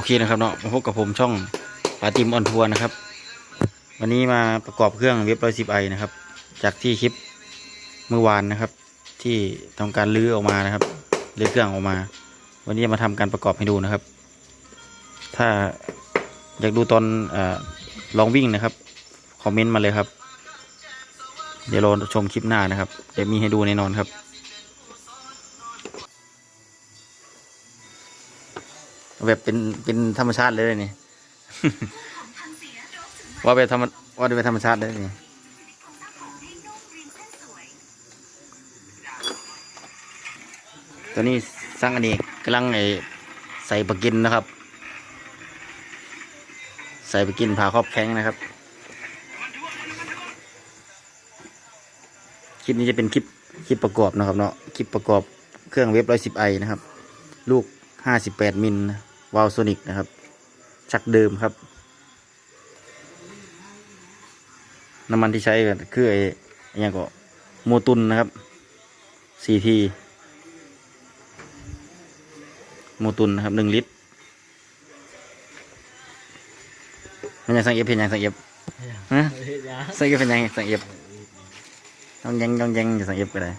อเคนะครับเนาะมาพบกับผมช่องปาติมออนทัวร์นะครับ วันนี้มาประกอบเครื่องเว็บร้อยสิบไอนะครับ จากที่คลิปเมื่อวานนะครับ ที่ทำการลื้อออกมานะครับลื้อเครื่องออกมา วันนี้มาทำการประกอบให้ดูนะครับ ถ้าอยากดูตอนอลองวิ่งนะครับคอมเมนต์มาเลยครับ เดี๋ยวรอชมคลิปหน้านะครับเดี๋ยวมีให้ดูแน่นอนครับ แบบเป็นเป็นธรรมชาติเลยนี่ ว่าไปธรรมว่าไปธรรมชาติเลยนี่ตัวนี้สร้างอันนี้กำลังไอใส่ปลากินนะครับ ใส่ปลากินผ่าครอบแข้งนะครับคลิปนี้จะเป็นคลิปคลิปประกอบนะครับเนาะคลิปประกอบเครื่องเว็บร้อยสิบไอนะครับ ลูกห้าสิบแปดมิลนะ วาลโซนิกนะครับ ชักเดิมครับ น้ำมันที่ใช้ก็คือไอ้ไอ้หยังก็โมตุนนะครับ CT โมตุนนะครับหนึ่งลิตรมันยังสังเอฟเป็นยังสังเอฟฮะสังเอฟเป็นยังสังเอฟต้องยังต้องยังอยู่สังเอฟก็ได้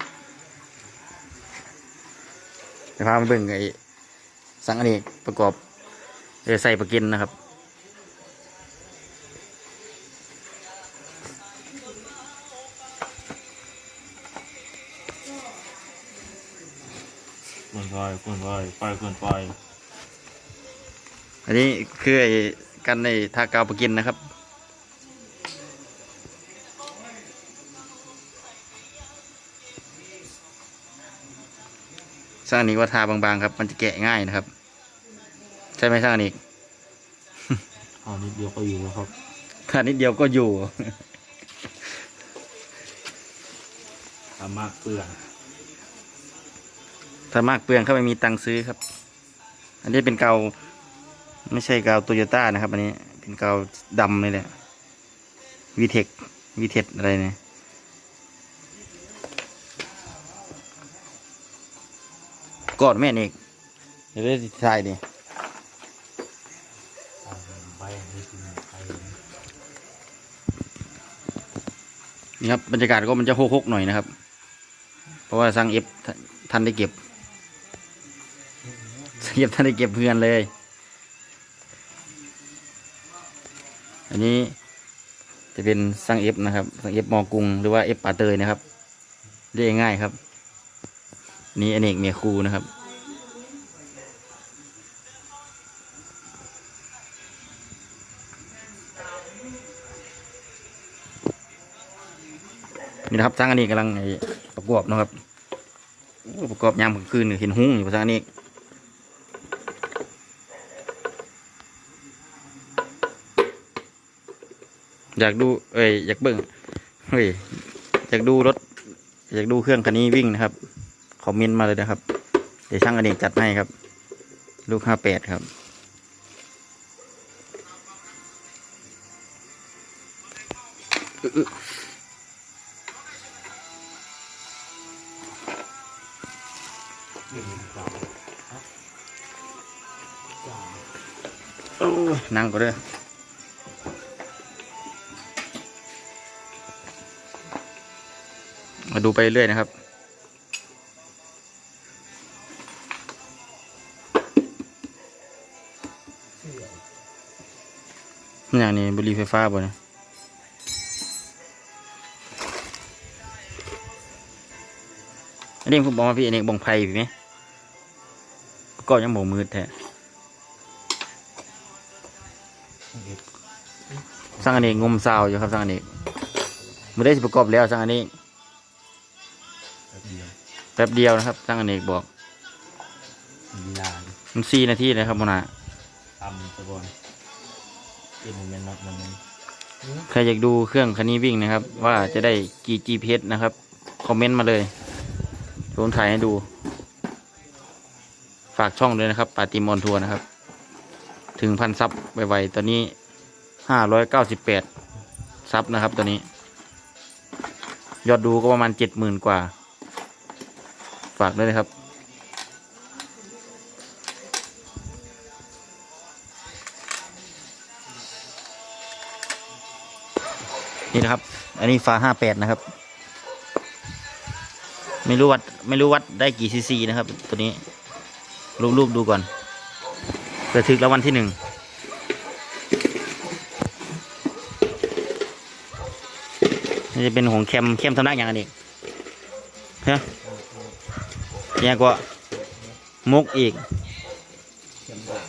ไปพามาเบิ่งไอ้ สังอันนี้ประกอบเออใส่ประกินนะครับ เกินไปเกินไปไปเกินไปอันนี้คือไอ้กันในทากาวประกินนะครับ สร้างอันนี้ว่าทาบางๆครับ มันจะแกะง่ายนะครับ ใช่ไหมสร้างอันนี้เอานิดเดียวก็อยู่แล้วครับทานิดเดียวก็อยู่ทำมากเปลืองถ้ามากเปลืองเขาไม่มีตังค์ซื้อครับ อันนี้เป็นเกาไม่ใช่เกาโตโยต้านะครับ อันนี้เป็นเกาดำเลยแหละวีเทควีเทคอะไรเนี่ย กอดแม่นเอกเดี๋ยวได้ถ่ายดินี่คือไปนี่ครับบรรยากาศก็มันจะโฮกๆหน่อยนะครับ เพราะว่าสร้างเอฟทันได้เก็บสร้างเอฟทันได้เก็บเพื่อนเลย อันนี้จะเป็นสร้างเอฟนะครับสร้างเอฟมอกรุงหรือว่าเอฟป่าเตยนะครับเรียกง่ายครับ นี่อเนกเมียครูนะครับ นี่นะครับสร้างอันนี้กำลังประกอบนะครับประกอบยามกลางคืนเห็นหุ้งอยู่สร้างอันนี้อยากดู เอ้ย อยากเบิ่ง เฮ้ย อยากดูรถ อยากดูเครื่องคันนี้วิ่งนะครับ คอมเมนต์มาเลยนะครับ เดี๋ยวช่างอเนกจัดให้ครับ ลูกห้าแปดครับนั่งก็เด้มาดูไปเรื่อยนะครับ อย่างนี้บุหรี่ไฟฟ้าบ่เนี่ยอันนี้ผมบอกว่าพี่อันนี้บองไพ่พี่ไหมก็ยังบอกมืดแท้สร้างอันนี้งมซาวอยู่ครับสร้างอันนี้ไม่ได้สิประกอบแล้วสร้างอันนี้แป๊บเดียวแป๊บเดียวนะครับสร้างอันนี้บอกมีลามันสี่นาทีเลยครับมนาทำตะบอน เอ็นโมเมนต์นัดมันนั้นใครอยากดูเครื่องคันนี้วิ่งนะครับ ว่าจะได้กี่ GPS นะครับ คอมเมนต์มาเลยผมถ่ายให้ดู ฝากช่องด้วยนะครับปาติมอนทัวร์นะครับ ถึงพันซับไวๆตอนนี้ห้าร้อยเก้าสิบแปดซับนะครับ ตอนนี้ ยอดดูก็ประมาณเจ็ดหมื่นกว่า ฝากด้วยนะครับ นี่นะครับ อันนี้ฟ้าห้าแปดนะครับ ไม่รู้วัดไม่รู้วัดได้กี่ซีซีนะครับ ตัวนี้ รูปรูปดูก่อนเกิดถึกแล้ววันที่หนึ่งนี่จะเป็นของแคมแคมทำนักอย่างอันนี้ฮะยังกว่ามุกอีกเข็มด่าง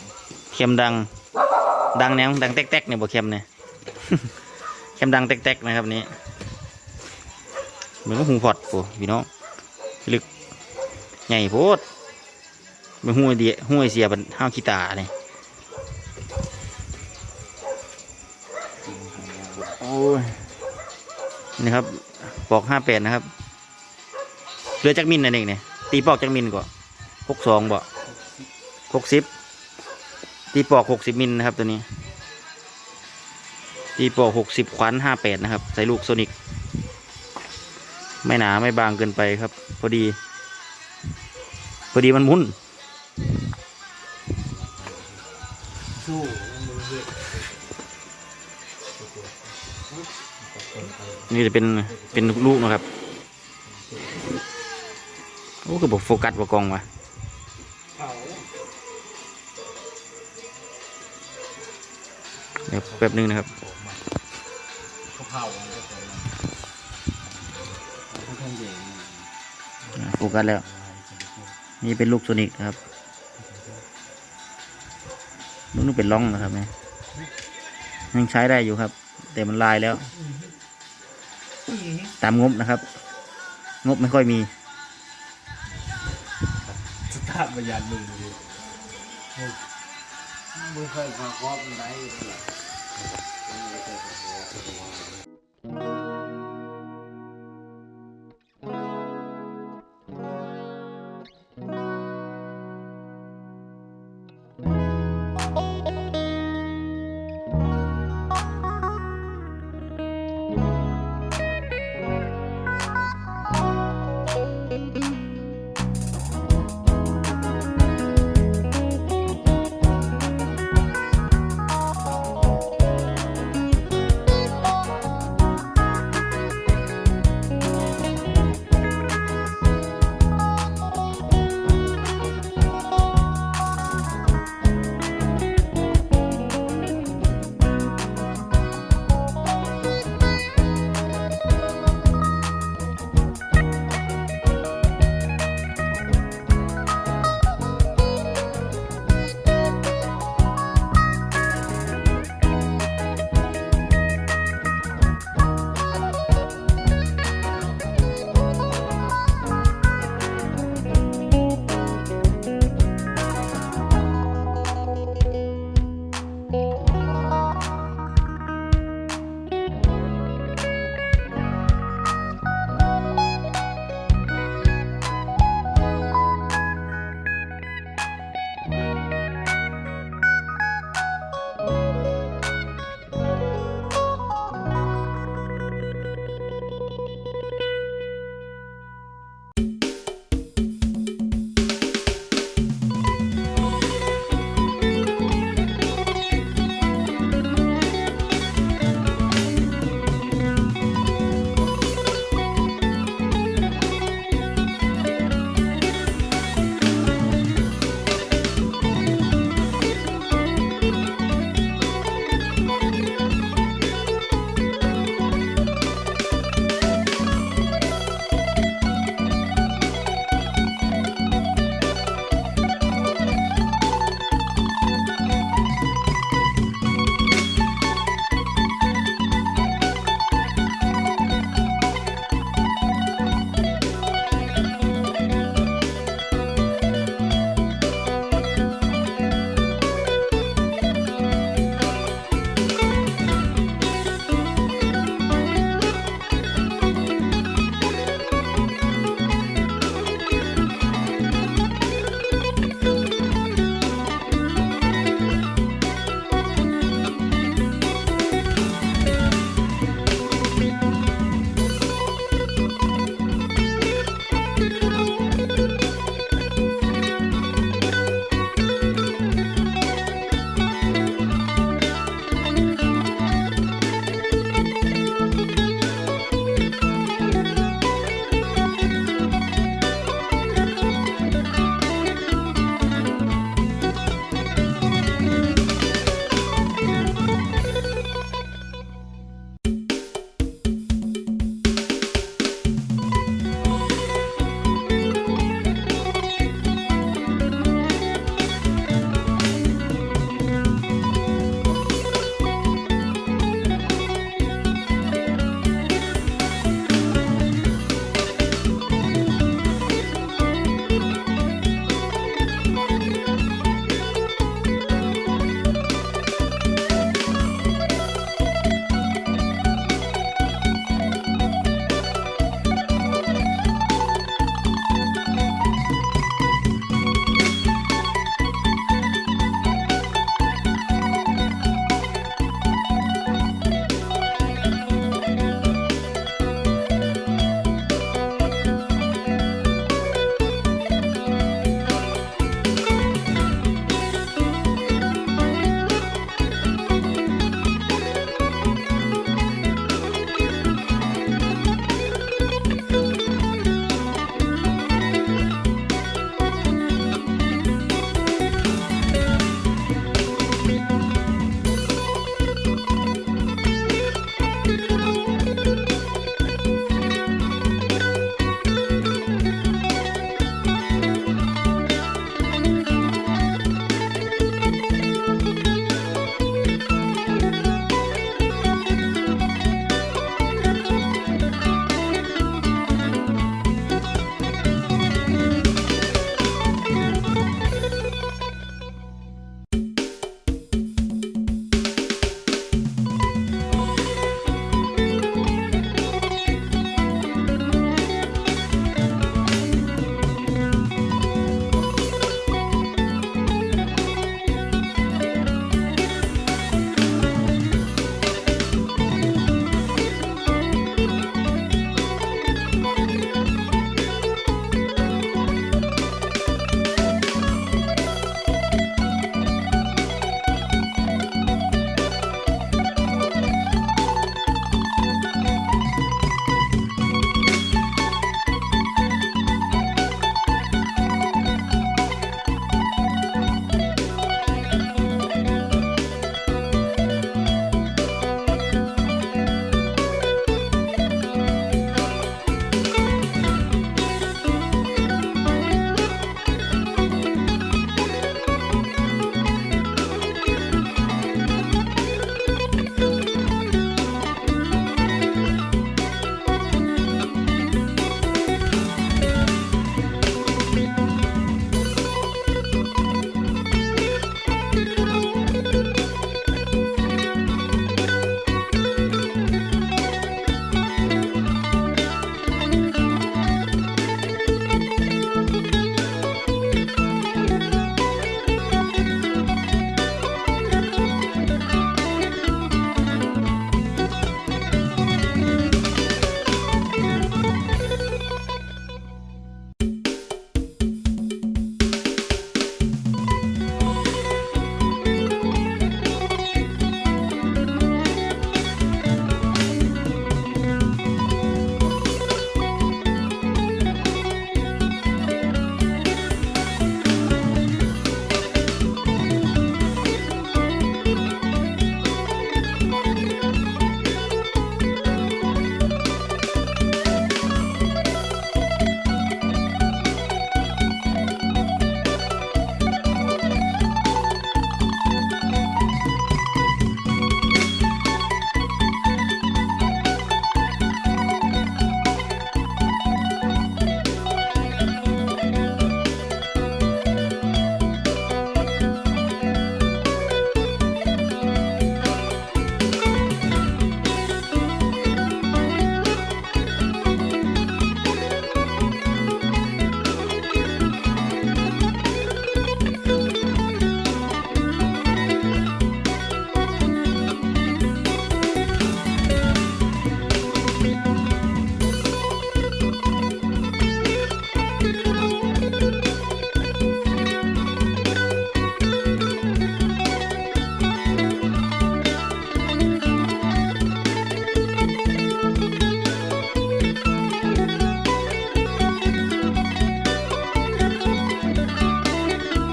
เข็มดัง ดังแนวดังแต๊กๆเนี่ยบ่เข็มเนี่ย เข็มดังแตกๆนะครับนี้เหมือนกับหูพอดโอ้พี่น้องลึกใหญ่โพดเป็นหูไอเดียหูไอเสียเป็นห้าวขี้ตาเนี่ยโอ้ยนี่ครับปอกห้าแปดนะครับเรือจักมินนั่นเองเนี่ยตีปอกจักมินก่อนหกสองบ่หกสิบตีปอกหกสิบมิลนะครับตัวนี้ ตีปอกหกสิบขวานห้าแปดนะครับ ใส่ลูกโซนิก ไม่หนาไม่บางเกินไปครับ พอดี พอดีมันมุนสู้นี่จะเป็นเป็นลูกนะครับ โอ้ คือบอกโฟกัสบอกกองวะี๋ยวแป๊บนึงนะครับเขาเผาอะไรก็ได้เขาทำเองอ่าโฟกัสแล้ว นี่เป็นลูกโซนิกนะครับลูกนู้นเป็นล่องนะครับเนี่ยยังใช้ได้อยู่ครับ แต่มันลายแล้ว ตามงบนะครับ งบไม่ค่อยมีสตาร์ทมายานมือ ไม่เคยมาครบไหนไลย